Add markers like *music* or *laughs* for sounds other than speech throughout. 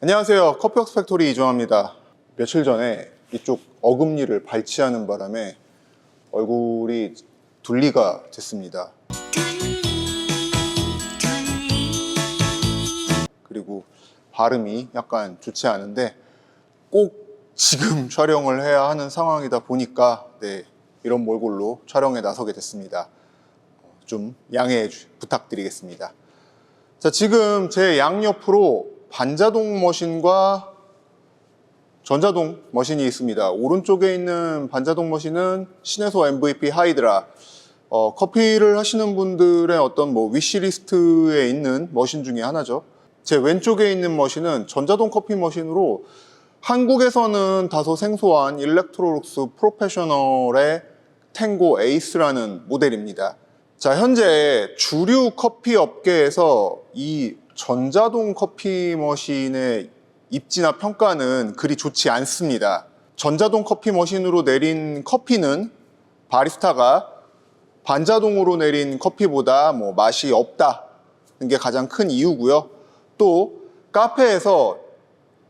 안녕하세요. 커피웍스 팩토리 이종합니다. 며칠 전에 이쪽 어금니를 발치하는 바람에 얼굴이 둘리가 됐습니다. 그리고 발음이 약간 좋지 않은데 꼭 지금 *laughs* 촬영을 해야 하는 상황이다 보니까 네, 이런 몰골로 촬영에 나서게 됐습니다. 좀 양해 주- 부탁드리겠습니다. 자, 지금 제 양옆으로 반자동 머신과 전자동 머신이 있습니다. 오른쪽에 있는 반자동 머신은 신에소 MVP 하이드라. 어, 커피를 하시는 분들의 어떤 뭐 위시리스트에 있는 머신 중에 하나죠. 제 왼쪽에 있는 머신은 전자동 커피 머신으로 한국에서는 다소 생소한 일렉트로룩스 프로페셔널의 탱고 에이스라는 모델입니다. 자, 현재 주류 커피 업계에서 이 전자동 커피 머신의 입지나 평가는 그리 좋지 않습니다. 전자동 커피 머신으로 내린 커피는 바리스타가 반자동으로 내린 커피보다 뭐 맛이 없다는 게 가장 큰 이유고요. 또 카페에서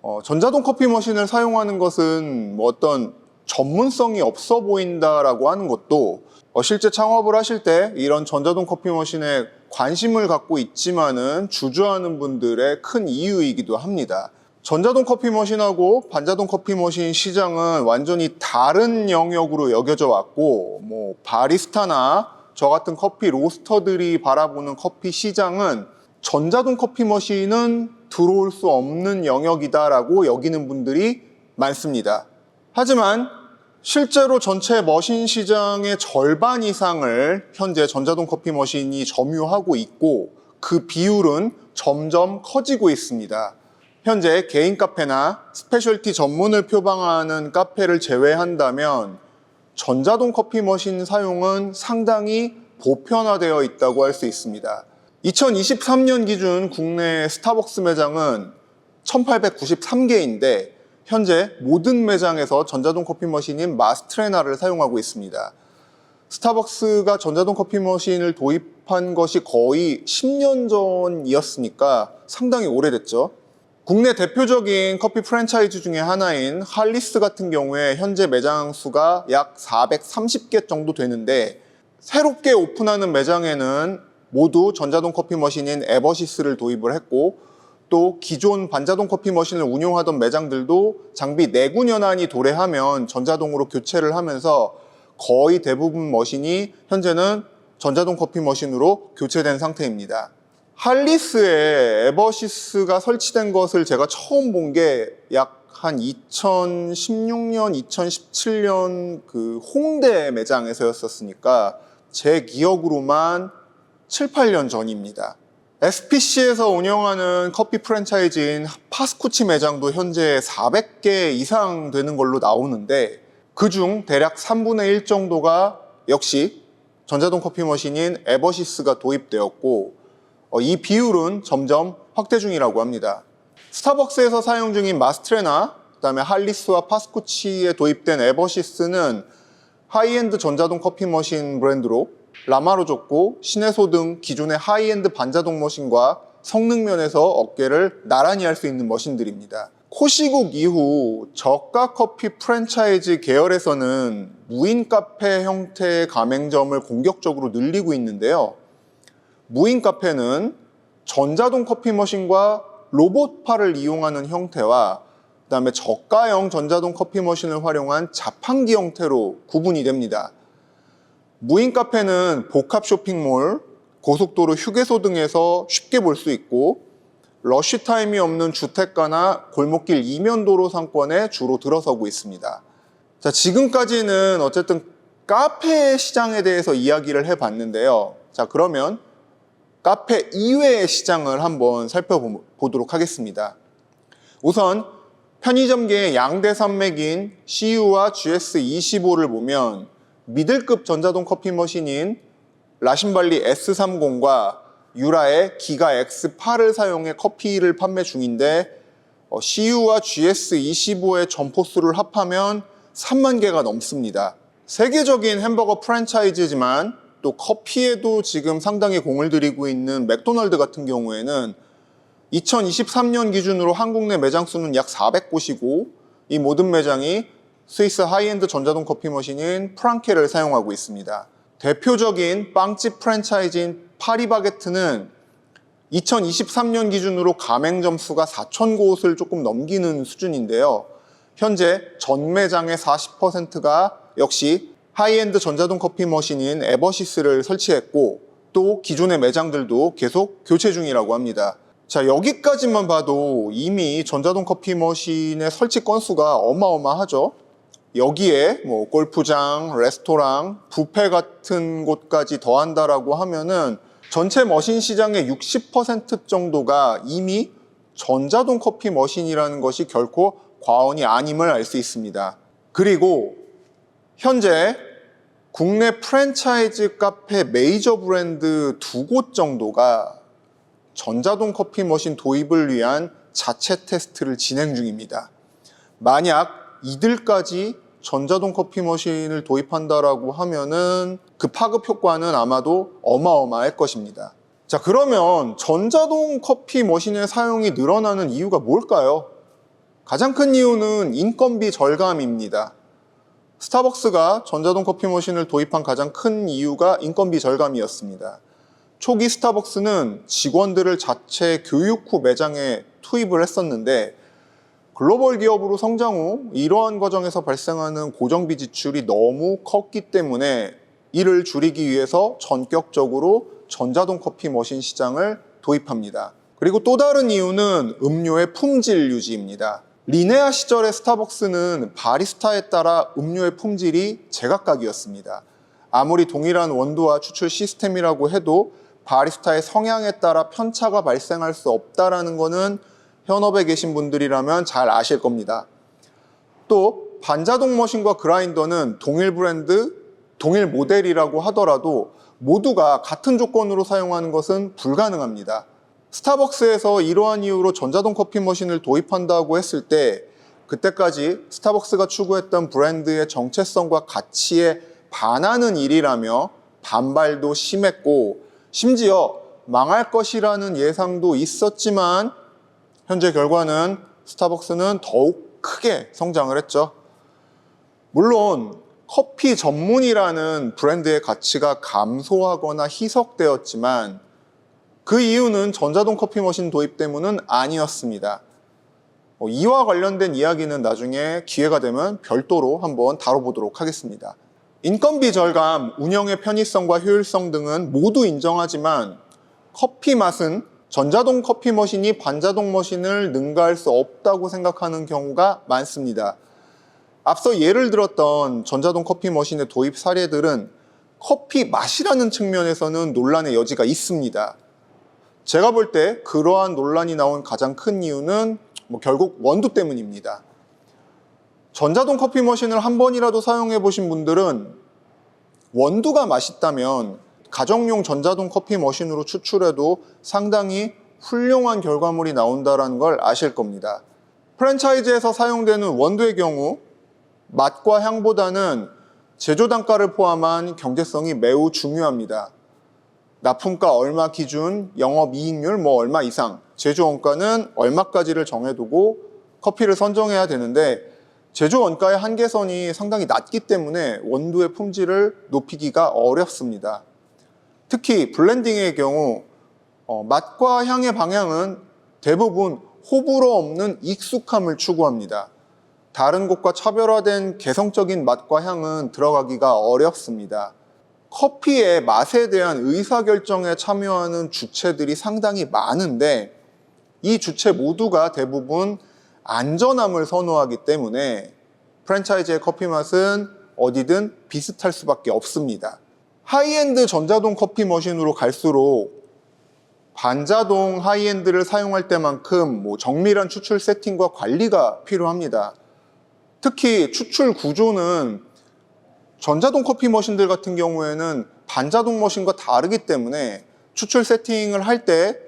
어, 전자동 커피 머신을 사용하는 것은 뭐 어떤 전문성이 없어 보인다라고 하는 것도 어, 실제 창업을 하실 때 이런 전자동 커피 머신에 관심을 갖고 있지만은 주저하는 분들의 큰 이유이기도 합니다. 전자동 커피 머신하고 반자동 커피 머신 시장은 완전히 다른 영역으로 여겨져 왔고, 뭐, 바리스타나 저 같은 커피 로스터들이 바라보는 커피 시장은 전자동 커피 머신은 들어올 수 없는 영역이다라고 여기는 분들이 많습니다. 하지만 실제로 전체 머신 시장의 절반 이상을 현재 전자동 커피 머신이 점유하고 있고 그 비율은 점점 커지고 있습니다. 현재 개인 카페나 스페셜티 전문을 표방하는 카페를 제외한다면 전자동 커피 머신 사용은 상당히 보편화되어 있다고 할 수 있습니다. 2023년 기준 국내 스타벅스 매장은 1893개인데 현재 모든 매장에서 전자동 커피 머신인 마스트레나를 사용하고 있습니다. 스타벅스가 전자동 커피 머신을 도입한 것이 거의 10년 전이었으니까 상당히 오래됐죠. 국내 대표적인 커피 프랜차이즈 중에 하나인 할리스 같은 경우에 현재 매장 수가 약 430개 정도 되는데 새롭게 오픈하는 매장에는 모두 전자동 커피 머신인 에버시스를 도입을 했고 또 기존 반자동 커피 머신을 운용하던 매장들도 장비 내구 연한이 도래하면 전자동으로 교체를 하면서 거의 대부분 머신이 현재는 전자동 커피 머신으로 교체된 상태입니다. 할리스에 에버시스가 설치된 것을 제가 처음 본 게 약 한 2016년, 2017년 그 홍대 매장에서였었으니까 제 기억으로만 7, 8년 전입니다. SPC에서 운영하는 커피 프랜차이즈인 파스쿠치 매장도 현재 400개 이상 되는 걸로 나오는데 그중 대략 3분의 1 정도가 역시 전자동 커피 머신인 에버시스가 도입되었고 어, 이 비율은 점점 확대 중이라고 합니다. 스타벅스에서 사용 중인 마스트레나, 그다음에 할리스와 파스쿠치에 도입된 에버시스는 하이엔드 전자동 커피 머신 브랜드로 라마로족고, 시네소 등 기존의 하이엔드 반자동 머신과 성능 면에서 어깨를 나란히 할 수 있는 머신들입니다. 코시국 이후 저가 커피 프랜차이즈 계열에서는 무인 카페 형태의 가맹점을 공격적으로 늘리고 있는데요. 무인 카페는 전자동 커피 머신과 로봇파를 이용하는 형태와 그다음에 저가형 전자동 커피 머신을 활용한 자판기 형태로 구분이 됩니다. 무인 카페는 복합 쇼핑몰, 고속도로 휴게소 등에서 쉽게 볼 수 있고 러쉬 타임이 없는 주택가나 골목길 이면 도로 상권에 주로 들어서고 있습니다. 자, 지금까지는 어쨌든 카페 시장에 대해서 이야기를 해 봤는데요. 자, 그러면 카페 이외의 시장을 한번 살펴보도록 하겠습니다. 우선 편의점계의 양대 산맥인 CU와 GS25를 보면 미들급 전자동 커피 머신인 라신발리 S30과 유라의 기가 X8을 사용해 커피를 판매 중인데 어, CU와 GS25의 점포 수를 합하면 3만 개가 넘습니다. 세계적인 햄버거 프랜차이즈지만 또 커피에도 지금 상당히 공을 들이고 있는 맥도날드 같은 경우에는 2023년 기준으로 한국 내 매장 수는 약 400곳이고 이 모든 매장이 스위스 하이엔드 전자동 커피 머신인 프랑케를 사용하고 있습니다. 대표적인 빵집 프랜차이즈인 파리바게트는 2023년 기준으로 가맹 점 수가 4,000곳을 조금 넘기는 수준인데요. 현재 전 매장의 40%가 역시 하이엔드 전자동 커피 머신인 에버시스를 설치했고 또 기존의 매장들도 계속 교체 중이라고 합니다. 자, 여기까지만 봐도 이미 전자동 커피 머신의 설치 건수가 어마어마하죠. 여기에 뭐 골프장, 레스토랑, 뷔페 같은 곳까지 더한다라고 하면은 전체 머신 시장의 60% 정도가 이미 전자동 커피 머신이라는 것이 결코 과언이 아님을 알 수 있습니다. 그리고 현재 국내 프랜차이즈 카페 메이저 브랜드 두 곳 정도가 전자동 커피 머신 도입을 위한 자체 테스트를 진행 중입니다. 만약 이들까지 전자동 커피 머신을 도입한다라고 하면은 그 파급 효과는 아마도 어마어마할 것입니다. 자, 그러면 전자동 커피 머신의 사용이 늘어나는 이유가 뭘까요? 가장 큰 이유는 인건비 절감입니다. 스타벅스가 전자동 커피 머신을 도입한 가장 큰 이유가 인건비 절감이었습니다. 초기 스타벅스는 직원들을 자체 교육 후 매장에 투입을 했었는데 글로벌 기업으로 성장 후 이러한 과정에서 발생하는 고정비 지출이 너무 컸기 때문에 이를 줄이기 위해서 전격적으로 전자동 커피 머신 시장을 도입합니다. 그리고 또 다른 이유는 음료의 품질 유지입니다. 리네아 시절의 스타벅스는 바리스타에 따라 음료의 품질이 제각각이었습니다. 아무리 동일한 원두와 추출 시스템이라고 해도 바리스타의 성향에 따라 편차가 발생할 수 없다라는 것은 현업에 계신 분들이라면 잘 아실 겁니다. 또 반자동 머신과 그라인더는 동일 브랜드, 동일 모델이라고 하더라도 모두가 같은 조건으로 사용하는 것은 불가능합니다. 스타벅스에서 이러한 이유로 전자동 커피 머신을 도입한다고 했을 때 그때까지 스타벅스가 추구했던 브랜드의 정체성과 가치에 반하는 일이라며 반발도 심했고 심지어 망할 것이라는 예상도 있었지만 현재 결과는 스타벅스는 더욱 크게 성장을 했죠. 물론 커피 전문이라는 브랜드의 가치가 감소하거나 희석되었지만 그 이유는 전자동 커피 머신 도입 때문은 아니었습니다. 어, 이와 관련된 이야기는 나중에 기회가 되면 별도로 한번 다뤄보도록 하겠습니다. 인건비 절감, 운영의 편의성과 효율성 등은 모두 인정하지만 커피 맛은 전자동 커피 머신이 반자동 머신을 능가할 수 없다고 생각하는 경우가 많습니다. 앞서 예를 들었던 전자동 커피 머신의 도입 사례들은 커피 맛이라는 측면에서는 논란의 여지가 있습니다. 제가 볼 때 그러한 논란이 나온 가장 큰 이유는 뭐 결국 원두 때문입니다. 전자동 커피 머신을 한 번이라도 사용해 보신 분들은 원두가 맛있다면 가정용 전자동 커피 머신으로 추출해도 상당히 훌륭한 결과물이 나온다는 걸 아실 겁니다. 프랜차이즈에서 사용되는 원두의 경우 맛과 향보다는 제조 단가를 포함한 경제성이 매우 중요합니다. 납품가 얼마 기준, 영업 이익률 뭐 얼마 이상, 제조 원가는 얼마까지를 정해두고 커피를 선정해야 되는데 제조 원가의 한계선이 상당히 낮기 때문에 원두의 품질을 높이기가 어렵습니다. 특히 블렌딩의 경우 어, 맛과 향의 방향은 대부분 호불호 없는 익숙함을 추구합니다. 다른 곳과 차별화된 개성적인 맛과 향은 들어가기가 어렵습니다. 커피의 맛에 대한 의사결정에 참여하는 주체들이 상당히 많은데 이 주체 모두가 대부분 안전함을 선호하기 때문에 프랜차이즈의 커피 맛은 어디든 비슷할 수밖에 없습니다. 하이엔드 전자동 커피 머신으로 갈수록 반자동 하이엔드를 사용할 때만큼 뭐 정밀한 추출 세팅과 관리가 필요합니다. 특히 추출 구조는 전자동 커피 머신들 같은 경우에는 반자동 머신과 다르기 때문에 추출 세팅을 할 때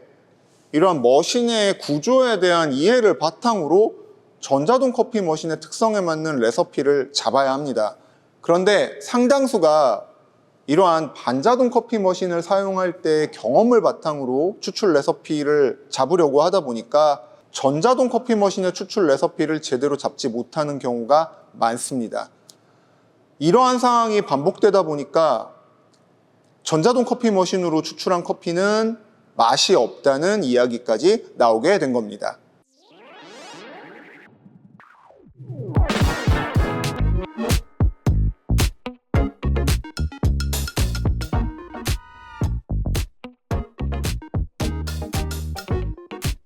이러한 머신의 구조에 대한 이해를 바탕으로 전자동 커피 머신의 특성에 맞는 레서피를 잡아야 합니다. 그런데 상당수가 이러한 반자동 커피 머신을 사용할 때 경험을 바탕으로 추출 레서피를 잡으려고 하다 보니까 전자동 커피 머신의 추출 레서피를 제대로 잡지 못하는 경우가 많습니다. 이러한 상황이 반복되다 보니까 전자동 커피 머신으로 추출한 커피는 맛이 없다는 이야기까지 나오게 된 겁니다.